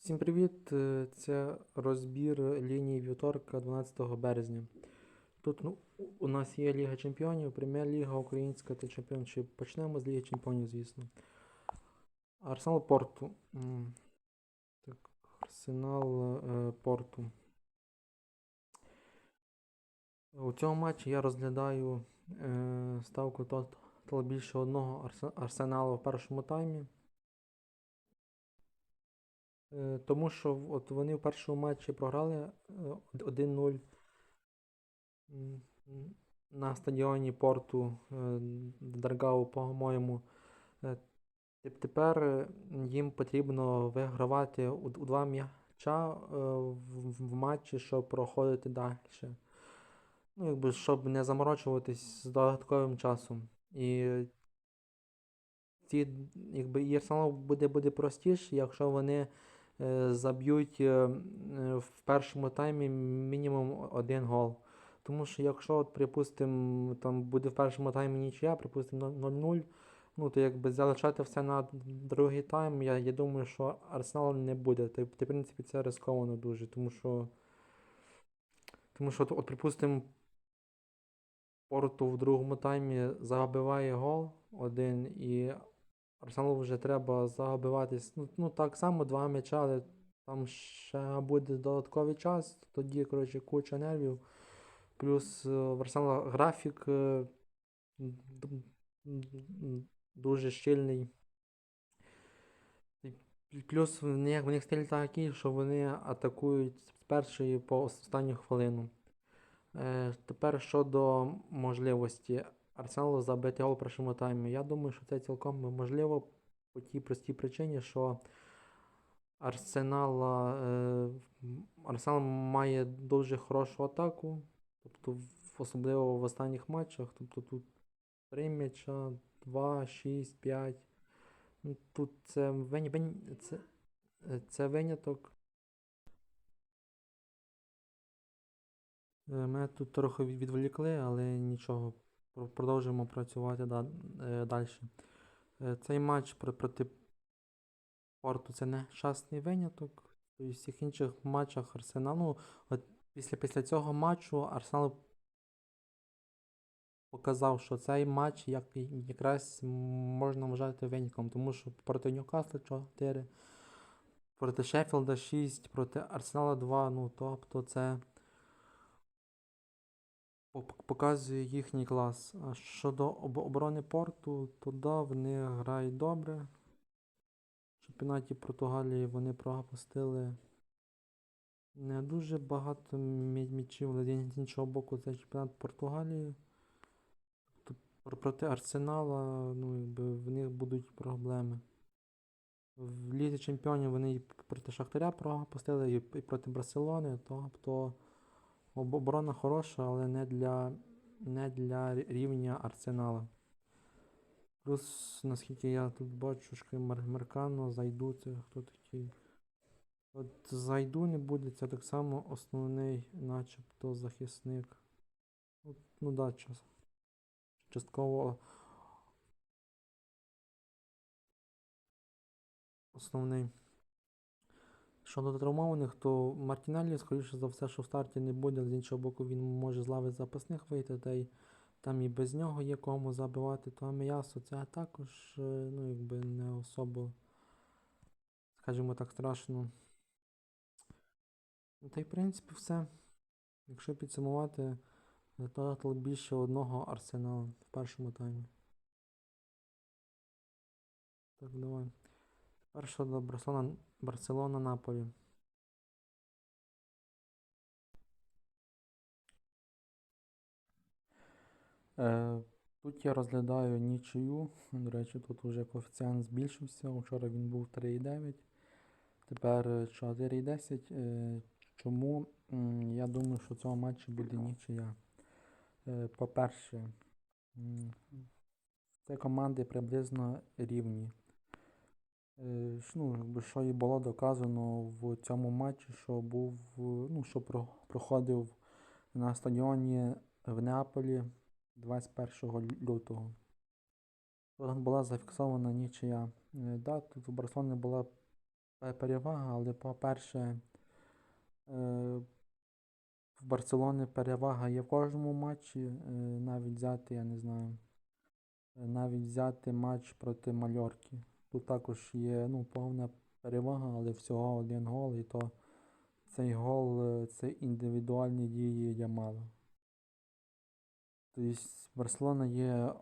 Всім привіт! Е, Це розбір лінії вівторка 12 березня. Тут ну, у нас є Ліга Чемпіонів, Прем'єр-ліга Українська та Чемпіоншип. Почнемо з Ліги Чемпіонів, звісно. Арсенал Порту. Так, Арсенал е, Порту. У цьому матчі я розглядаю е, ставку тотал більше одного Арсе- Арсенала в першому таймі. Е, Тому що от вони в першому матчі програли е, 1-0 м, м, на стадіоні Порту е, Даргау, по-моєму. Е, Тепер е, їм потрібно вигравати у, два м'яча е, в, матчі, щоб проходити далі. Ну, якби, щоб не заморочуватись з додатковим часом. І ці, якби, і Арсеналу буде, буде простіше, якщо вони е, заб'ють е, е, в першому таймі мінімум один гол. Тому що якщо, от, припустимо, там буде в першому таймі нічия, припустимо 0-0, ну то якби залишати все на другий тайм, я, я думаю, що Арсенал не буде. Та, в принципі, це ризиковано дуже, тому що, тому що от, от припустимо, Порту в другому таймі забиває гол один, і Арсеналу вже треба забиватись. Ну, ну так само два м'яча, але там ще буде додатковий час, тоді, коротше, куча нервів. Плюс е, в Арсенала графік е, дуже щільний. Плюс в них, в них стиль такий, що вони атакують з першої по останню хвилину. Е, тепер щодо можливості Арсеналу забити гол в першому таймі. Я думаю, що це цілком можливо по тій простій причині, що Арсенала, е, Арсенал має дуже хорошу атаку, тобто особливо в останніх матчах. Тобто тут 3 м'яча, 2, 6, 5. Ну, тут це, вин- вин- це, це виняток. Е, Мене тут трохи відволікли, але нічого. Про- Продовжуємо працювати далі. Цей матч проти Порту це не щасний виняток. Тобто в всіх інших матчах Арсенал. Ну, от після, після цього матчу Арсенал показав, що цей матч як, якраз можна вважати винятком, тому що проти Ньюкасла 4, проти Шеффілда 6, проти Арсенала 2. Ну, тобто це показує їхній клас. А щодо оборони порту, то да, вони грають добре. В чемпіонаті Португалії вони пропустили не дуже багато м'ячів, але з іншого боку, це чемпіонат Португалії. Тобто проти Арсенала, ну, якби в них будуть проблеми. В Лізі Чемпіонів вони і проти Шахтаря пропустили, і проти Барселони, тобто об- оборона хороша, але не для, не для рівня Арсенала. Плюс, наскільки я тут бачу, що Маркано, Зайду, це хто такий. От Зайду не буде, це так само основний, начебто, захисник. Ну, ну да, час. Частково основний. Щодо травмованих, то Мартінеллі, скоріше за все, що в старті не буде, з іншого боку, він може з лави запасних вийти, та й там і без нього є кому забивати, то м'ясо це також, е, ну, якби не особо, скажімо так, страшно. Та й в принципі все. Якщо підсумувати, то більше одного арсенала в першому таймі. Так, давай. Тепер щодо Барселона, Барселона Наполі. Е, тут я розглядаю нічию. До речі, тут вже коефіцієнт збільшився. Вчора він був 3,9. Тепер е, 4,10. Е, чому? Я думаю, що в цьому матчі буде нічия. Е, По-перше, це команди приблизно рівні. Е, Ну, якби що і було доказано в цьому матчі, що був, е, ну, що проходив на стадіоні в Неаполі 21 лютого. Була зафіксована нічия. Е, Да, тут у Барселони була перевага, але по-перше, в Барселони перевага є в кожному матчі, навіть взяти, я не знаю, навіть взяти матч проти Мальорки. Тут також є ну, повна перевага, але всього один гол, і то цей гол е, це індивідуальні дії Ямала. Тобто Барселона є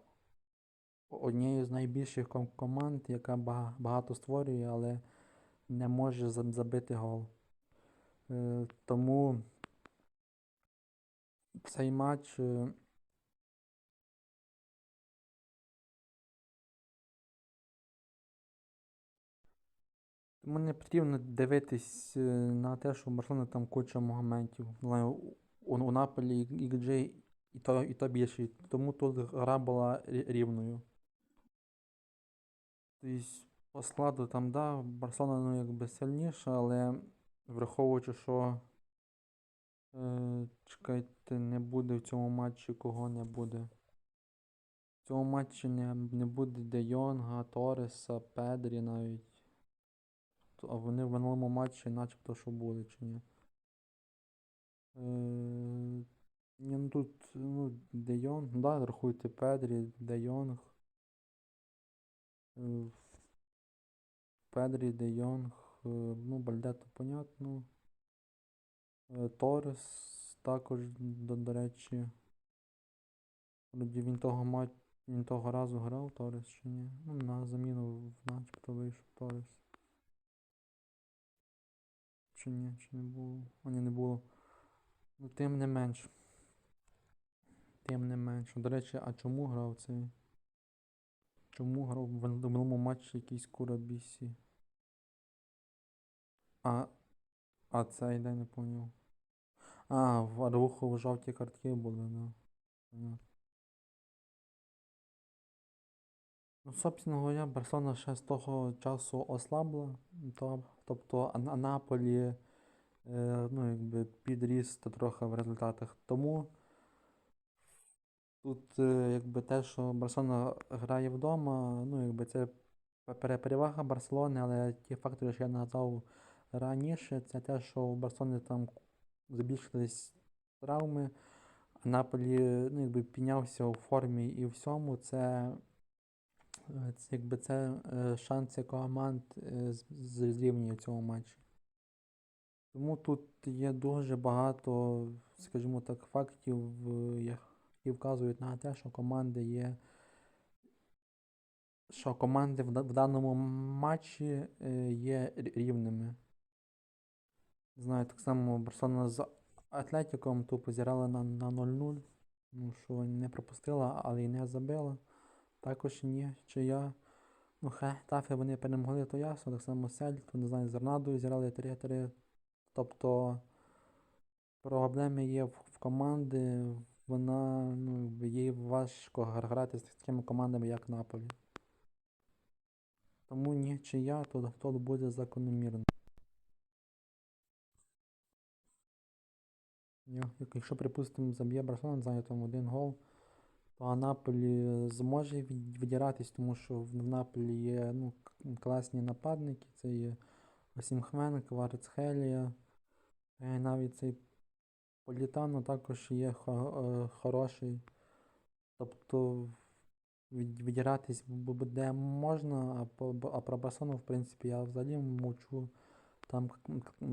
однією з найбільших команд, яка багато створює, але не може забити гол. Е, Тому цей матч Тому не потрібно дивитись е, на те, що Барселони там куча моментів. У, Наполі XG і то, і то більше. Тому тут гра була рівною. Тобто по складу там, да, Барселона ну, якби сильніша, але враховуючи, що е, чекайте, не буде в цьому матчі, кого не буде. В цьому матчі не, не буде Де Йонга, Тореса, Педрі навіть. А вони в минулому матчі начебто що були, чи ні? Е, ну тут, ну, Де Йонг, ну да, рахуйте Педрі, Де Йонг. Е, Педрі, Де Йонг, е, ну, Бальдето, понятно. Е, Торес також, до, до речі. Він того мат... він того разу грав Торес чи ні? Ну, на заміну начебто вийшов Торес. Чи ні, чи не було? А ні, не було. Ну, тим не менш. Тим не менш. До речі, а чому грав цей? Чому грав в минулому матчі якийсь Курабісі? А, а цей де не поняв. А, в Аруху жовті картки були, да. Понятно. Ну, собственно говоря, Барселона ще з того часу ослабла, тобто а, а Наполі е, ну, якби підріс трохи в результатах. Тому тут е, якби те, що Барселона грає вдома, ну якби це перевага Барселони, але ті фактори, що я назвав раніше, це те, що у Барселони там збільшились травми, а Наполі ну, якби піднявся у формі і всьому, Це якби це е, шанси команд е, зрівнює в цьому матчі. Тому тут є дуже багато, скажімо так, фактів, е, які вказують на те, що команди є. Що команди в, даному матчі е, є рівними. Знаю, так само Барселона з Атлетиком тупо зіграла на, на 0-0. Ну, що не пропустила, але й не забила. Також ні, чи я. Ну, Хетафи вони перемогли, то ясно, так само Сельт, не знаю, з Арнадою зіграли 3-3. Тобто проблеми є в, команди, вона, ну, їй важко грати з такими командами, як Наполі. Тому ні, чи я, то тут буде закономірно. Якщо, припустимо, заб'є Барселона, там один гол, то Анаполі зможе від- відігратись, тому що в Наполі є ну, класні нападники, це є Осімхмен, Кварцхелія, е, навіть цей Політано також є е, хороший. Тобто від, відігратись бу- буде можна, а, про Барселону, в принципі, я взагалі мовчу. Там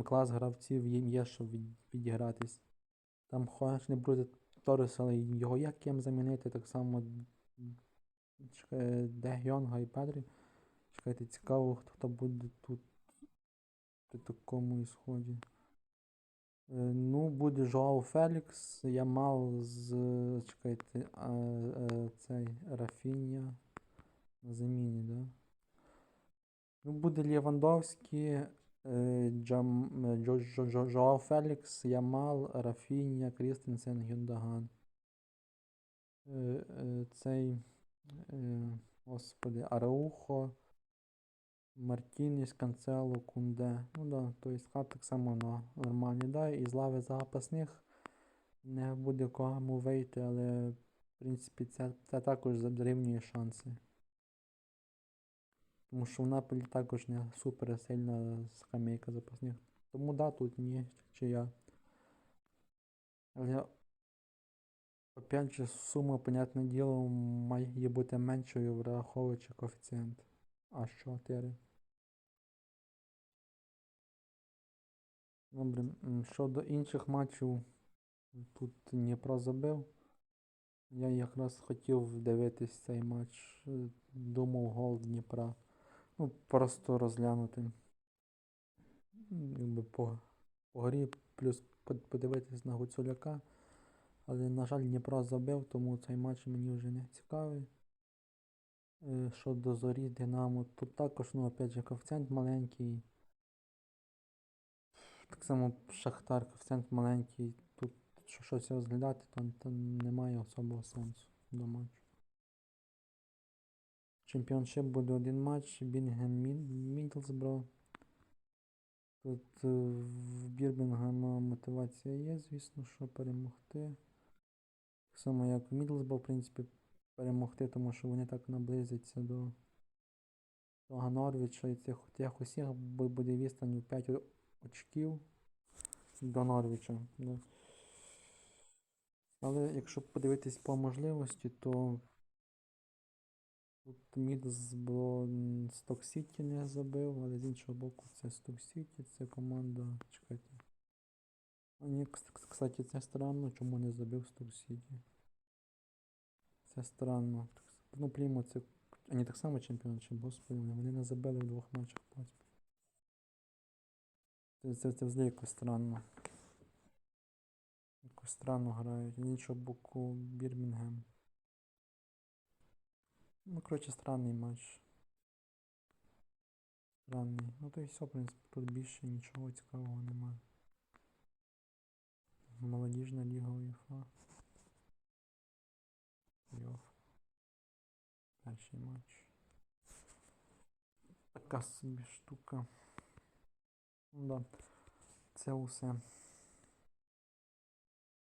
клас гравців є що відігратись. Там хоч не буде Торреса, але його є ким замінити, так само Де Йонга і Педрі. Чекайте, цікаво, хто, хто буде тут при такому ісході. Е, Ну, буде Жоау Фелікс, Ямал з. Чекайте, а, е, цей Рафіння на заміні, да? Ну, буде Лєвандовський, Джам, Джо, Джо, Джо, Жоау Фелікс, Ямал, Рафіння, Крістенсен, Гюндаган. Е, е, Цей, е, господи, Араухо, Мартінес, Канцело, Кунде. Ну да, тобто склад так само на нормальний. Да, і з лави запасних не буде кому вийти, але в принципі це, це також зарівнює шанси. Тому що в Наполі також не супер сильна скамейка запасних. Тому да, тут ні, чи я. Але опять же, сума, понятне діло, має бути меншою, враховуючи коефіцієнт. Аж 4. Добре, щодо інших матчів, тут Дніпро забив. Я якраз хотів дивитись цей матч. е, Думав гол Дніпра. Ну, просто розглянути. Якби по, по грі, плюс подивитись на Гуцуляка. Але, на жаль, Дніпро забив, тому цей матч мені вже не цікавий. Е, Щодо зорі Динамо, тут також, ну, опять же, коефіцієнт маленький. Так само Шахтар, коефіцієнт маленький. Тут що щось розглядати, то, то немає особого сенсу до матчу. Чемпіоншип буде один матч, Бінгем Мідлсбро. Тут е, в Бірмінгема мотивація є, звісно, що перемогти. Так само, як в Мідлсбро, в принципі, перемогти, тому що вони так наблизяться до того Норвіча і цих, тих усіх буде відстань у 5 очків до Норвіча. Але якщо подивитись по можливості, то тут Мідсбро Сток Сіті не забив, але з іншого боку це Сток Сіті, це команда. Чекайте. Ні, кс- кс- кстати, це странно, чому не забив Сток Сіті. Це странно. Ну, Плімо це. Вони так само чемпіоншип, господи, вони не забили в двох матчах поспіль. Це, це, це взагалі якось странно. Якось странно грають. З іншого боку, Бірмінгем. Ну, коротше, странний матч. Странний. Ну то і все, в принципі, тут більше нічого цікавого немає. Молодіжна ліга УЄФА. Плей-офф. Перший матч. Така собі штука. Ну да. Це усе.